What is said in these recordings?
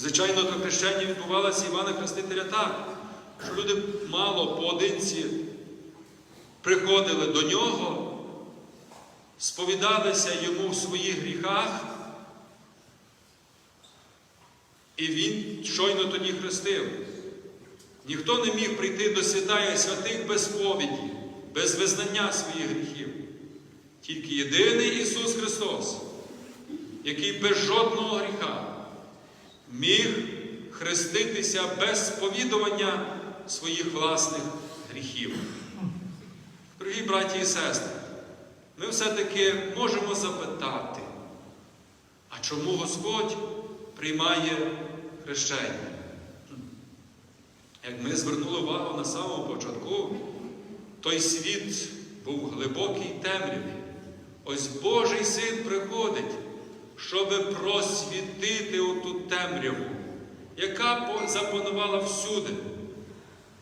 Звичайно, то хрещення відбувалося Івана Хрестителя так, що люди мало поодинці приходили до нього, сповідалися йому в своїх гріхах, і він щойно тоді хрестив. Ніхто не міг прийти до святая святих без сповіді, без визнання своїх гріхів. Тільки єдиний Ісус Христос, який без жодного гріха міг хреститися без сповідування своїх власних гріхів. Дорогі браті і сестри, ми все-таки можемо запитати, а чому Господь приймає хрещення? Як ми звернули увагу на самому початку, той світ був в глибокій темряві. Ось Божий син приходить, щоб просвітити оту темряву, яка запанувала всюди.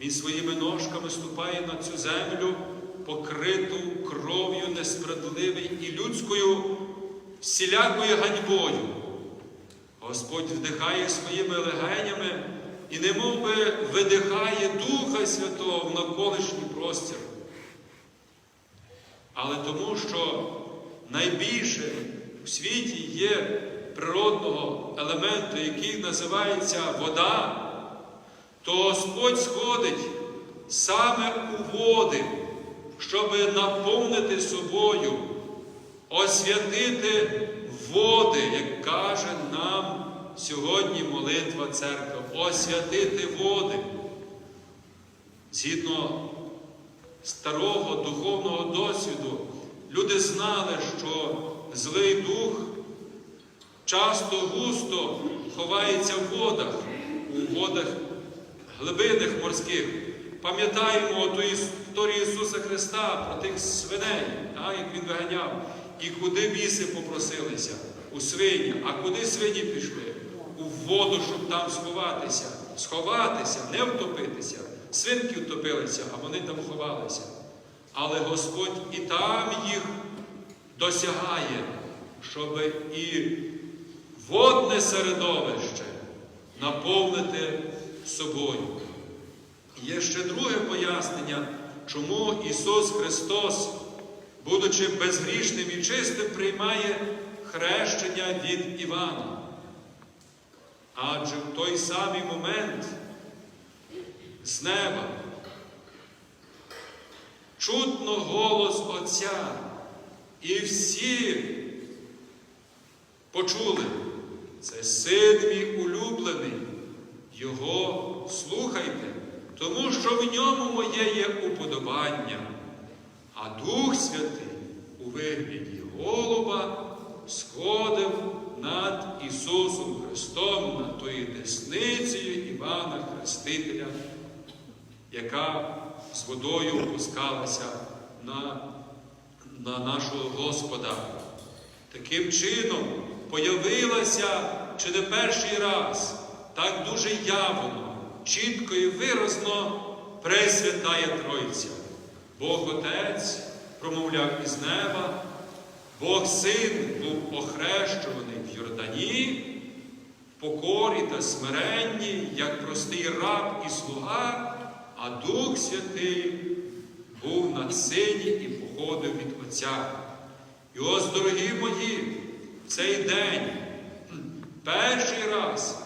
Він своїми ножками ступає на цю землю, покриту кров'ю несправедливою і людською всілякою ганьбою. Господь вдихає своїми легенями і немов би видихає Духа Святого в навколишній простір. Але тому, що найбільше у світі є природного елементу, який називається вода, то Господь сходить саме у води, щоб наповнити собою, освятити води, як каже нам сьогодні молитва церкви, освятити води. Згідно старого духовного досвіду, люди знали, що злий дух часто густо ховається в водах, у водах глибинних морських. Пам'ятаємо ту історію Ісуса Христа про тих свиней, так, як Він виганяв, і куди біси попросилися, у свині, а куди свині пішли? У воду, щоб там сховатися, сховатися, не втопитися. Свинки втопилися, а вони там ховалися. Але Господь і там їх досягає, щоб і водне середовище наповнити собою. Є ще друге пояснення, чому Ісус Христос, будучи безгрішним і чистим, приймає хрещення від Івана. Адже в той самий момент з неба чутно голос Отця, і всі почули, це син мій улюблений, Його слухайте, тому що в ньому моє є уподобання, а Дух Святий у вигляді голуба сходив над Ісусом Христом, над тою десницею Івана Хрестителя, яка з водою опускалася на, на нашого Господа. Таким чином появилася чи не перший раз, так дуже явно, чітко і виразно Пресвятая Тройця. Бог Отець промовляв із неба, Бог Син був охрещуваний в Йордані, в покорі та смиренні, як простий раб і слуга, а Дух Святий був на сині і походив від Отця. І ось, дорогі мої, в цей день, перший раз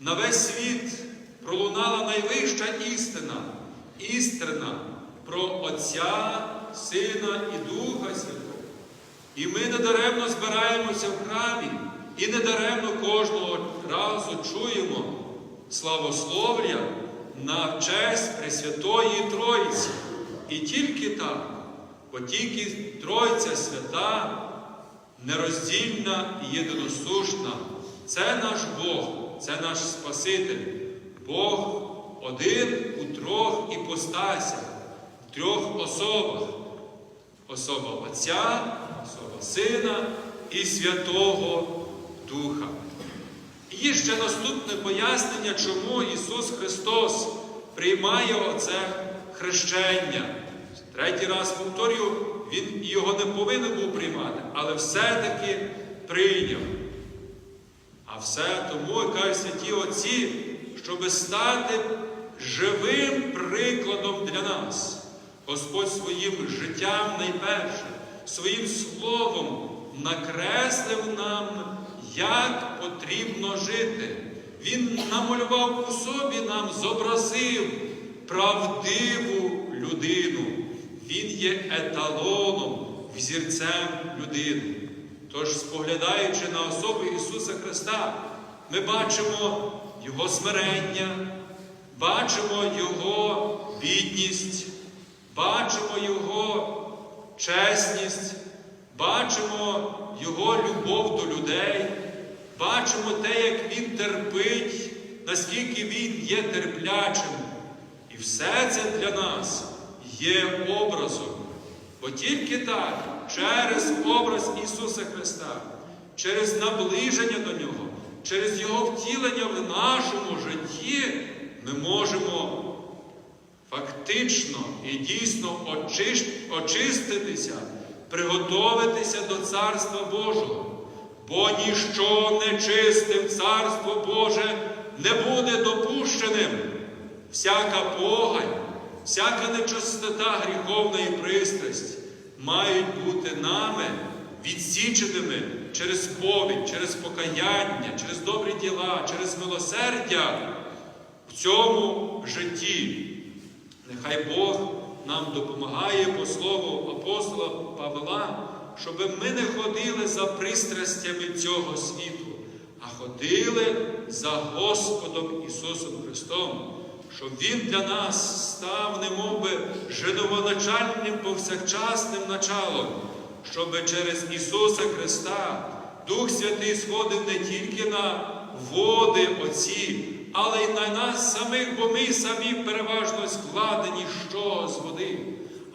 на весь світ пролунала найвища істина, істина про Отця, Сина і Духа Святого. І ми недаремно збираємося в храмі, і недаремно кожного разу чуємо славослов'я на честь Пресвятої Троїці. І тільки так, бо тільки Тройця свята, нероздільна і єдиносушна, це наш Бог, це наш Спаситель, Бог один у трьох іпостасях, в трьох особах. Особа Отця, особа Сина і Святого Духа. І ще наступне пояснення, чому Ісус Христос приймає оце хрещення. Третій раз повторюю, Він його не повинен був приймати, але все-таки прийняв. А все тому, кажуть святі Отці, щоб стати живим прикладом для нас. Господь своїм життям найперше, своїм словом накреслив нам, як потрібно жити. Він намалював у собі нам, зобразив правдиву людину. Він є еталоном, взірцем людини. Тож, споглядаючи на особу Ісуса Христа, ми бачимо Його смирення, бачимо Його бідність, бачимо Його чесність, бачимо Його любов до людей, бачимо те, як Він терпить, наскільки Він є терплячим. І все це для нас є образом. Бо тільки так, через образ Ісуса Христа, через наближення до Нього, через Його втілення в нашому житті, ми можемо фактично і дійсно очиститися, приготовитися до Царства Божого. Бо ніщо нечисте в Царство Боже не буде допущеним. Всяка погань, всяка нечистота гріховна і пристрасть мають бути нами відсіченими через сповідь, через покаяння, через добрі діла, через милосердя в цьому житті. Нехай Бог нам допомагає по слову апостола Павла, щоб ми не ходили за пристрастями цього світу, а ходили за Господом Ісусом Христом, щоб Він для нас став, немовби, живоначальним повсякчасним началом, щоб через Ісуса Христа Дух Святий сходив не тільки на води оці, але й на нас самих, бо ми самі переважно складені чого з води.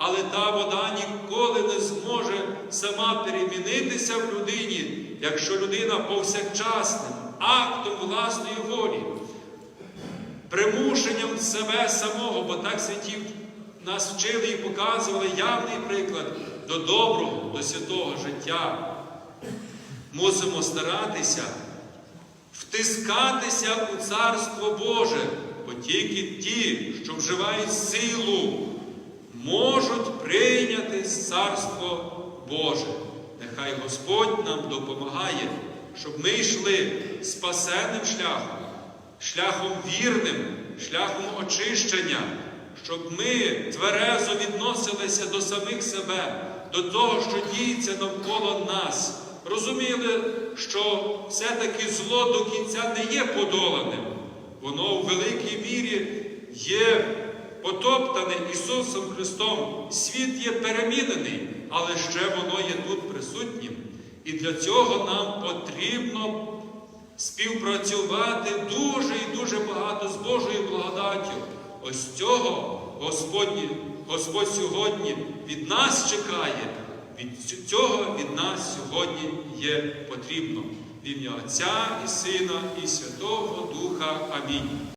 Але та вода ніколи не зможе сама перемінитися в людині, якщо людина повсякчасним актом власної волі, примушенням себе самого, бо так святі нас вчили і показували явний приклад до доброго, до святого життя. Мусимо старатися втискатися у Царство Боже, бо тільки ті, що вживають силу, можуть прийняти Царство Боже. Нехай Господь нам допомагає, щоб ми йшли спасенним шляхом, шляхом вірним, шляхом очищення, щоб ми тверезо відносилися до самих себе, до того, що діється навколо нас. Розуміли, що все-таки зло до кінця не є подоланим. Воно в великій мірі є потоптане Ісусом Христом. Світ є перемінений, але ще воно є тут присутнім. І для цього нам потрібно співпрацювати дуже і дуже багато з Божою благодаттю. Ось цього Господні, Господь сьогодні від нас чекає. Від цього від нас сьогодні є потрібно. В ім'я Отця і Сина, і Святого Духа. Амінь.